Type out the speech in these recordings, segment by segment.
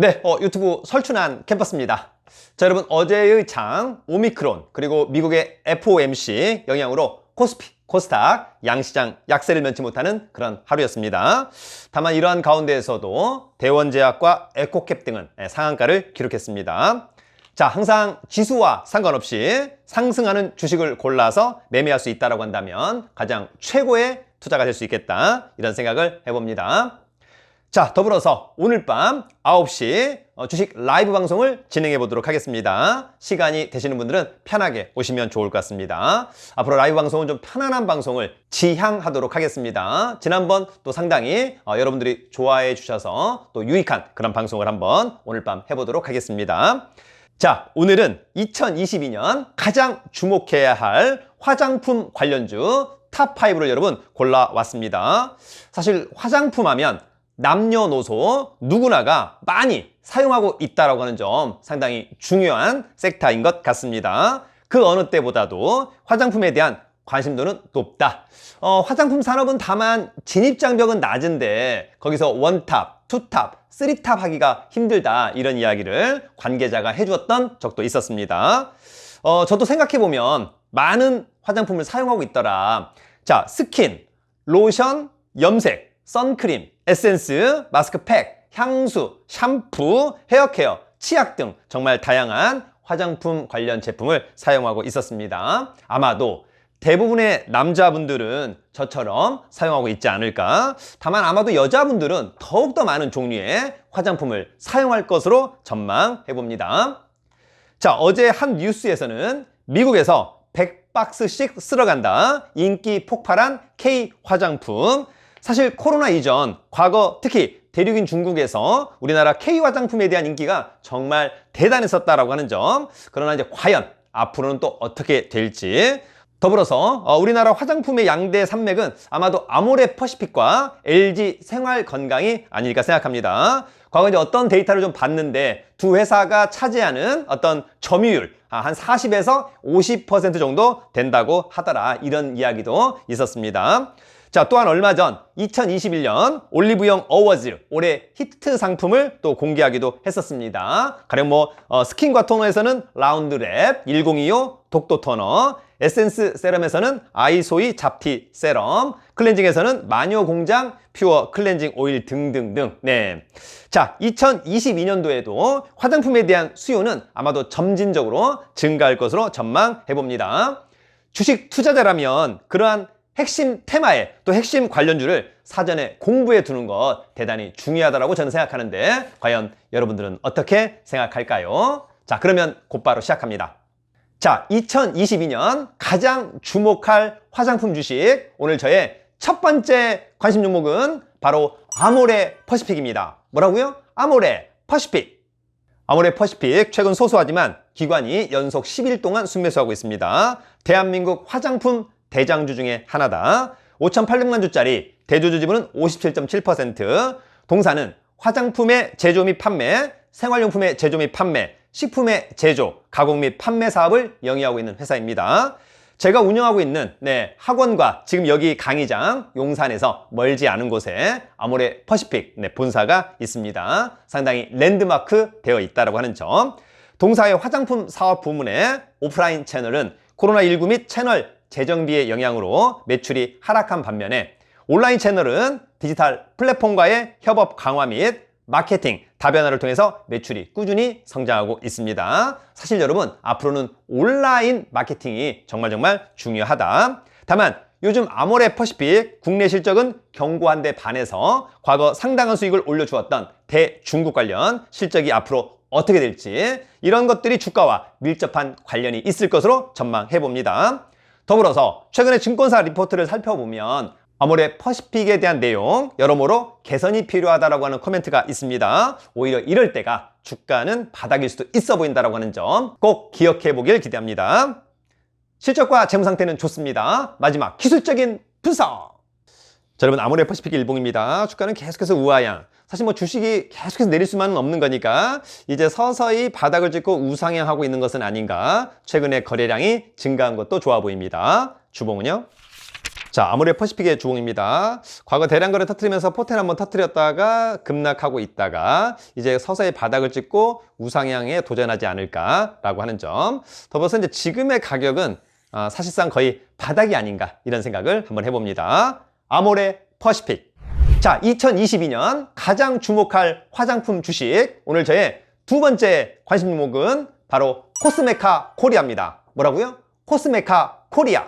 네, 어, 유튜브 설춘한 캠퍼스입니다. 자, 여러분 어제의 장 오미크론 그리고 미국의 FOMC 영향으로 코스피, 코스닥, 양시장 약세를 면치 못하는 그런 하루였습니다. 다만 이러한 가운데에서도 대원제약과 에코캡 등은 예, 상한가를 기록했습니다. 자, 항상 지수와 상관없이 상승하는 주식을 골라서 매매할 수 있다고 한다면 가장 최고의 투자가 될 수 있겠다. 이런 생각을 해봅니다. 자, 더불어서 오늘 밤 9시 어, 주식 라이브 방송을 진행해 보도록 하겠습니다. 시간이 되시는 분들은 편하게 오시면 좋을 것 같습니다. 앞으로 라이브 방송은 좀 편안한 방송을 지향하도록 하겠습니다. 지난번 또 상당히 어, 여러분들이 좋아해 주셔서 또 유익한 그런 방송을 한번 오늘 밤 해보도록 하겠습니다. 자, 오늘은 2022년 가장 주목해야 할 화장품 관련주 탑5를 여러분 골라왔습니다. 사실 화장품 하면 남녀노소 누구나가 많이 사용하고 있다고 하는 점 상당히 중요한 섹터인 것 같습니다. 그 어느 때보다도 화장품에 대한 관심도는 높다. 어, 화장품 산업은 다만 진입장벽은 낮은데 거기서 원탑, 투탑, 쓰리탑 하기가 힘들다 이런 이야기를 관계자가 해주었던 적도 있었습니다. 어, 저도 생각해보면 많은 화장품을 사용하고 있더라. 자, 스킨, 로션, 염색, 선크림, 에센스, 마스크팩, 향수, 샴푸, 헤어케어, 치약 등 정말 다양한 화장품 관련 제품을 사용하고 있었습니다. 아마도 대부분의 남자분들은 저처럼 사용하고 있지 않을까. 다만 아마도 여자분들은 더욱더 많은 종류의 화장품을 사용할 것으로 전망해 봅니다. 자, 어제 한 뉴스에서는 미국에서 100박스씩 쓸어간다. 인기 폭발한 K 화장품. 사실 코로나 이전, 과거 특히 대륙인 중국에서 우리나라 K 화장품에 대한 인기가 정말 대단했었다라고 하는 점. 그러나 이제 과연 앞으로는 또 어떻게 될지. 더불어서 어, 우리나라 화장품의 양대 산맥은 아마도 아모레 퍼시픽과 LG 생활 건강이 아닐까 생각합니다. 과거 이제 어떤 데이터를 좀 봤는데 두 회사가 차지하는 어떤 점유율 아, 한 40에서 50% 정도 된다고 하더라 이런 이야기도 있었습니다. 자, 또한 얼마 전 2021년 올리브영 어워즈 올해 히트 상품을 또 공개하기도 했었습니다. 가령 뭐 어, 스킨과 토너에서는 라운드랩 1025 독도 토너, 에센스 세럼에서는 아이소이 잡티 세럼, 클렌징에서는 마녀 공장 퓨어 클렌징 오일 등등등. 네. 자, 2022년도에도 화장품에 대한 수요는 아마도 점진적으로 증가할 것으로 전망해 봅니다. 주식 투자자라면 그러한 핵심 테마에 또 핵심 관련주를 사전에 공부해 두는 것 대단히 중요하다고 저는 생각하는데 과연 여러분들은 어떻게 생각할까요? 자, 그러면 곧바로 시작합니다. 자, 2022년 가장 주목할 화장품 주식 오늘 저의 첫 번째 관심 종목은 바로 아모레 퍼시픽입니다. 뭐라고요? 아모레 퍼시픽. 아모레 퍼시픽 최근 소소하지만 기관이 연속 10일 동안 순매수하고 있습니다. 대한민국 화장품 대장주 중에 하나다. 5,800만 주짜리 대주주 지분은 57.7%. 동사는 화장품의 제조 및 판매, 생활용품의 제조 및 판매, 식품의 제조, 가공 및 판매 사업을 영위하고 있는 회사입니다. 제가 운영하고 있는 네, 학원과 지금 여기 강의장 용산에서 멀지 않은 곳에 아모레 퍼시픽 네, 본사가 있습니다. 상당히 랜드마크 되어 있다고 하는 점. 동사의 화장품 사업 부문의 오프라인 채널은 코로나19 및 채널 재정비의 영향으로 매출이 하락한 반면에 온라인 채널은 디지털 플랫폼과의 협업 강화 및 마케팅, 다변화를 통해서 매출이 꾸준히 성장하고 있습니다. 사실 여러분, 앞으로는 온라인 마케팅이 정말 정말 중요하다. 다만, 요즘 아모레 퍼시픽 국내 실적은 견고한 데 반해서 과거 상당한 수익을 올려주었던 대중국 관련 실적이 앞으로 어떻게 될지 이런 것들이 주가와 밀접한 관련이 있을 것으로 전망해 봅니다. 더불어서 최근에 증권사 리포트를 살펴보면 아모레 퍼시픽에 대한 내용 여러모로 개선이 필요하다고 하는 코멘트가 있습니다. 오히려 이럴 때가 주가는 바닥일 수도 있어 보인다고 하는 점 꼭 기억해 보길 기대합니다. 실적과 재무 상태는 좋습니다. 마지막 기술적인 분석. 자, 여러분 아모레 퍼시픽 일봉입니다. 주가는 계속해서 우하향. 사실 뭐 주식이 계속해서 내릴 수만은 없는 거니까 이제 서서히 바닥을 찍고 우상향하고 있는 것은 아닌가. 최근에 거래량이 증가한 것도 좋아 보입니다. 주봉은요. 자, 자, 아모레 퍼시픽의 주봉입니다. 과거 대량 거래 터트리면서 포텐 한번 터트렸다가 급락하고 있다가 이제 서서히 바닥을 찍고 우상향에 도전하지 않을까라고 하는 점. 더불어서 이제 지금의 가격은 아, 사실상 거의 바닥이 아닌가 이런 생각을 한번 해봅니다. 아모레 퍼시픽. 자, 2022년 가장 주목할 화장품 주식. 오늘 저의 두 번째 관심 종목은 바로 코스메카 코리아입니다. 뭐라고요? 코스메카 코리아.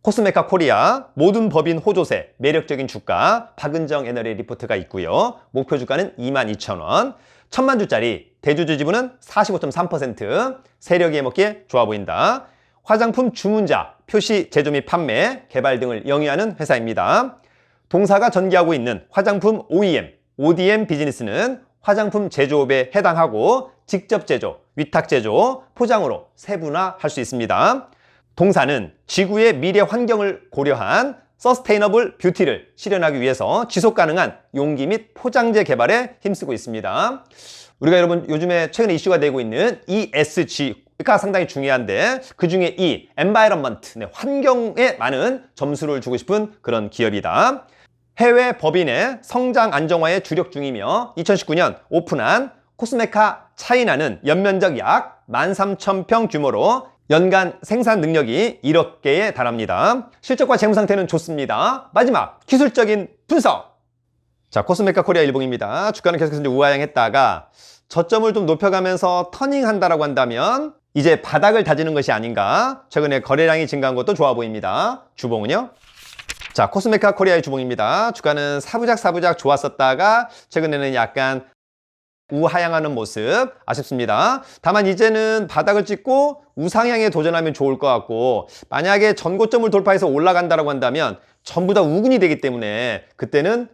코스메카 코리아 모든 법인 호조세 매력적인 주가 박은정 애널의 리포트가 있고요. 목표 주가는 22,000원. 천만 주짜리 대주주 지분은 45.3% 세력이 해먹기에 좋아 보인다. 화장품 주문자, 표시, 제조 및 판매, 개발 등을 영위하는 회사입니다. 동사가 전개하고 있는 화장품 OEM, ODM 비즈니스는 화장품 제조업에 해당하고 직접 제조, 위탁 제조, 포장으로 세분화할 수 있습니다. 동사는 지구의 미래 환경을 고려한 서스테이너블 뷰티를 실현하기 위해서 지속 가능한 용기 및 포장재 개발에 힘쓰고 있습니다. 우리가 여러분 요즘에 최근에 이슈가 되고 있는 ESG가 상당히 중요한데 그 중에 이 environment, 네, 환경에 많은 점수를 주고 싶은 그런 기업이다. 해외 법인의 성장 안정화에 주력 중이며 2019년 오픈한 코스메카 차이나는 연면적 약 13,000평 규모로 연간 생산 능력이 1억 개에 달합니다. 실적과 재무 상태는 좋습니다. 마지막 기술적인 분석. 자, 코스메카 코리아 일봉입니다. 주가는 계속해서 이제 우하향했다가 저점을 좀 높여가면서 터닝한다라고 한다면 이제 바닥을 다지는 것이 아닌가. 최근에 거래량이 증가한 것도 좋아 보입니다. 주봉은요? 자, 코스메카 코리아의 주봉입니다. 주가는 사부작 사부작 좋았었다가 최근에는 약간 우하향하는 모습 아쉽습니다. 다만 이제는 바닥을 찍고 우상향에 도전하면 좋을 것 같고 만약에 전고점을 돌파해서 올라간다고 한다면 전부 다 우군이 되기 때문에 그때는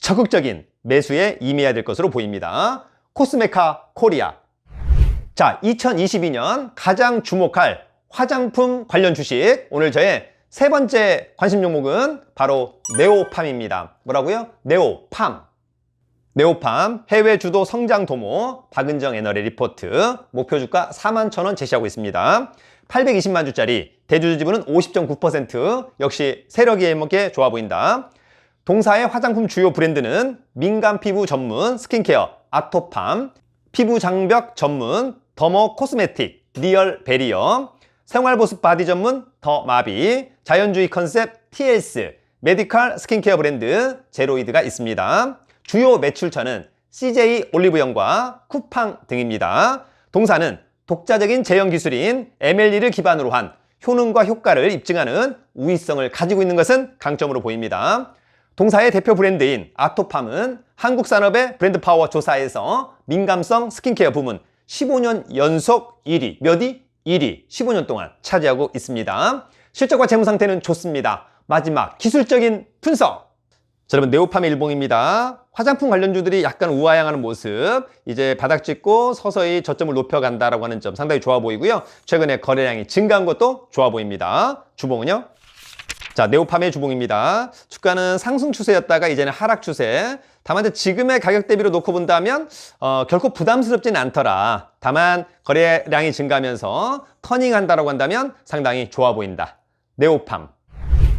적극적인 매수에 임해야 될 것으로 보입니다. 코스메카 코리아. 자, 2022년 가장 주목할 화장품 관련 주식. 오늘 저의 세 번째 관심 종목은 바로 네오팜입니다. 뭐라고요? 네오팜. 네오팜 해외 주도 성장 도모 박은정 애널의 리포트 목표 주가 4만 1천 원 제시하고 있습니다. 820만 주짜리 대주주 지분은 50.9% 역시 세력이 해먹게 좋아 보인다. 동사의 화장품 주요 브랜드는 민감 피부 전문 스킨케어 아토팜, 피부 장벽 전문 더모 코스메틱 리얼 베리어, 생활보습 바디 전문 더 마비, 자연주의 컨셉 TLS, 메디컬 스킨케어 브랜드 제로이드가 있습니다. 주요 매출처는 CJ 올리브영과 쿠팡 등입니다. 동사는 독자적인 제형 기술인 MLE를 기반으로 한 효능과 효과를 입증하는 우위성을 가지고 있는 것은 강점으로 보입니다. 동사의 대표 브랜드인 아토팜은 한국 산업의 브랜드 파워 조사에서 민감성 스킨케어 부문 15년 연속 1위, 몇 위? 1위, 15년 동안 차지하고 있습니다. 실적과 재무 상태는 좋습니다. 마지막 기술적인 분석. 자, 여러분 네오팜의 일봉입니다. 화장품 관련주들이 약간 우하향하는 모습, 이제 바닥 찍고 서서히 저점을 높여간다라고 하는 점 상당히 좋아 보이고요. 최근에 거래량이 증가한 것도 좋아 보입니다. 주봉은요? 자, 네오팜의 주봉입니다. 주가는 상승 추세였다가 이제는 하락 추세. 다만 지금의 가격 대비로 놓고 본다면 어, 결코 부담스럽지는 않더라. 다만 거래량이 증가하면서 터닝한다라고 한다면 상당히 좋아 보인다. 네오팜.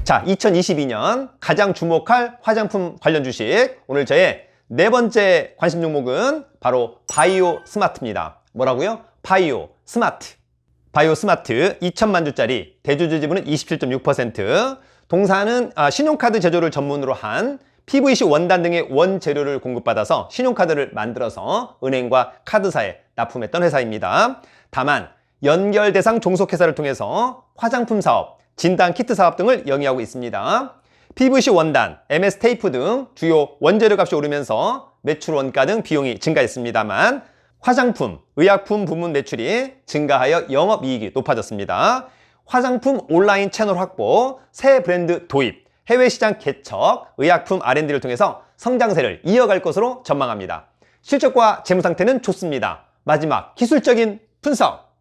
자, 2022년 가장 주목할 화장품 관련 주식. 오늘 저의 네 번째 관심 종목은 바로 바이오 스마트입니다. 뭐라고요? 바이오 스마트. 바이오 스마트 2천만 주짜리 대주주 지분은 27.6%. 동사는 아, 신용카드 제조를 전문으로 한 PVC 원단 등의 원재료를 공급받아서 신용카드를 만들어서 은행과 카드사에 납품했던 회사입니다. 다만 연결 대상 종속회사를 통해서 화장품 사업, 진단 키트 사업 등을 영위하고 있습니다. PVC 원단, MS 테이프 등 주요 원재료 값이 오르면서 매출 원가 등 비용이 증가했습니다만 화장품, 의약품 부문 매출이 증가하여 영업이익이 높아졌습니다. 화장품 온라인 채널 확보, 새 브랜드 도입, 해외 시장 개척, 의약품 R&D를 통해서 성장세를 이어갈 것으로 전망합니다. 실적과 재무 상태는 좋습니다. 마지막 기술적인 분석.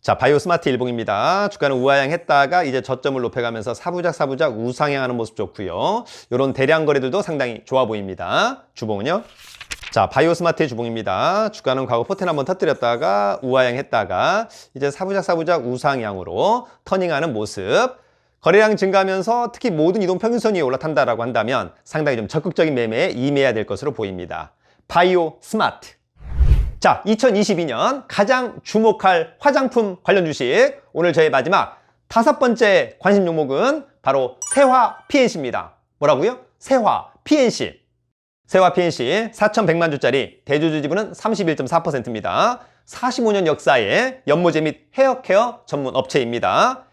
자, 바이오 스마트 일봉입니다. 주가는 우하향 했다가 이제 저점을 높여가면서 사부작 사부작 우상향하는 모습 좋고요. 이런 대량 거래들도 상당히 좋아 보입니다. 주봉은요? 자, 바이오 스마트의 주봉입니다. 주가는 과거 포텐 한번 터뜨렸다가 우하향 했다가 이제 사부작 사부작 우상향으로 터닝하는 모습. 거래량 증가하면서 특히 모든 이동 평균선 위에 올라탄다라고 한다면 상당히 좀 적극적인 매매에 임해야 될 것으로 보입니다. 바이오 스마트. 자, 2022년 가장 주목할 화장품 관련 주식. 오늘 저의 마지막 다섯 번째 관심 종목은 바로 세화 PNC입니다. 뭐라고요? 세화 PNC. 세화 PNC 4,100만 주짜리 대주주 지분은 31.4%입니다. 45년 역사의 연모제 및 헤어케어 전문 업체입니다.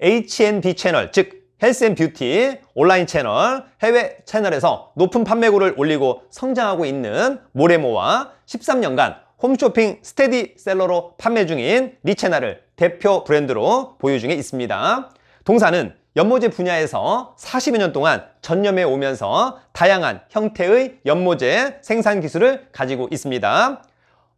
H&B 채널, 즉 헬스앤뷰티 온라인 채널, 해외 채널에서 높은 판매고를 올리고 성장하고 있는 모레모와 13년간 홈쇼핑 스테디셀러로 판매 중인 리채널을 대표 브랜드로 보유 중에 있습니다. 동사는 연모제 분야에서 40여 년 동안 전념해 오면서 다양한 형태의 연모제 생산 기술을 가지고 있습니다.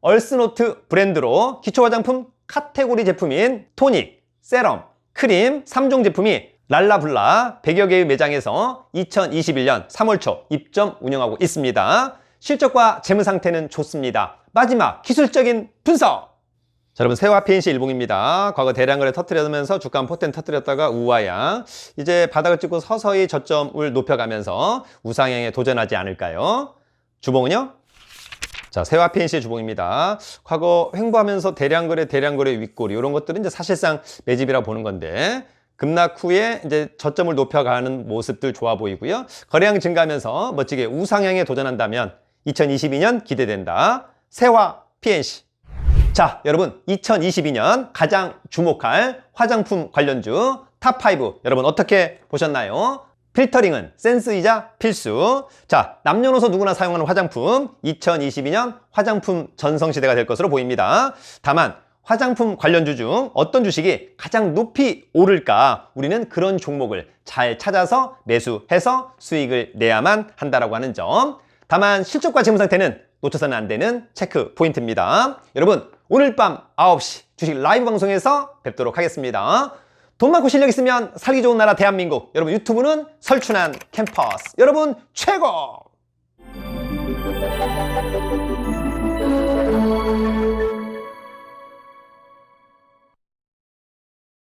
얼스노트 브랜드로 기초 화장품 카테고리 제품인 토닉, 세럼, 크림 3종 제품이 랄라블라 100여 개의 매장에서 2021년 3월 초 입점 운영하고 있습니다. 실적과 재무 상태는 좋습니다. 마지막 기술적인 분석! 자, 여러분 세화 PNC 일봉입니다. 과거 대량 거래 터뜨려면서 주가 포텐 터뜨렸다가 우하향 이제 바닥을 찍고 서서히 저점을 높여가면서 우상향에 도전하지 않을까요? 주봉은요? 자, 세화 PNC의 주봉입니다. 과거 횡보하면서 대량거래, 대량거래 윗꼬리 이런 것들은 이제 사실상 매집이라 보는 건데 급락 후에 이제 저점을 높여가는 모습들 좋아 보이고요. 거래량 증가하면서 멋지게 우상향에 도전한다면 2022년 기대된다. 세화 PNC. 자, 여러분 2022년 가장 주목할 화장품 관련주 탑5 여러분 어떻게 보셨나요? 필터링은 센스이자 필수. 자, 남녀노소 누구나 사용하는 화장품 2022년 화장품 전성시대가 될 것으로 보입니다. 다만 화장품 관련주 중 어떤 주식이 가장 높이 오를까 우리는 그런 종목을 잘 찾아서 매수해서 수익을 내야만 한다라고 하는 점. 다만 실적과 재무 상태는 놓쳐서는 안 되는 체크 포인트입니다. 여러분 오늘 밤 9시 주식 라이브 방송에서 뵙도록 하겠습니다. 돈 많고 실력 있으면 살기 좋은 나라 대한민국. 여러분 유튜브는 설춘한 캠퍼스. 여러분 최고!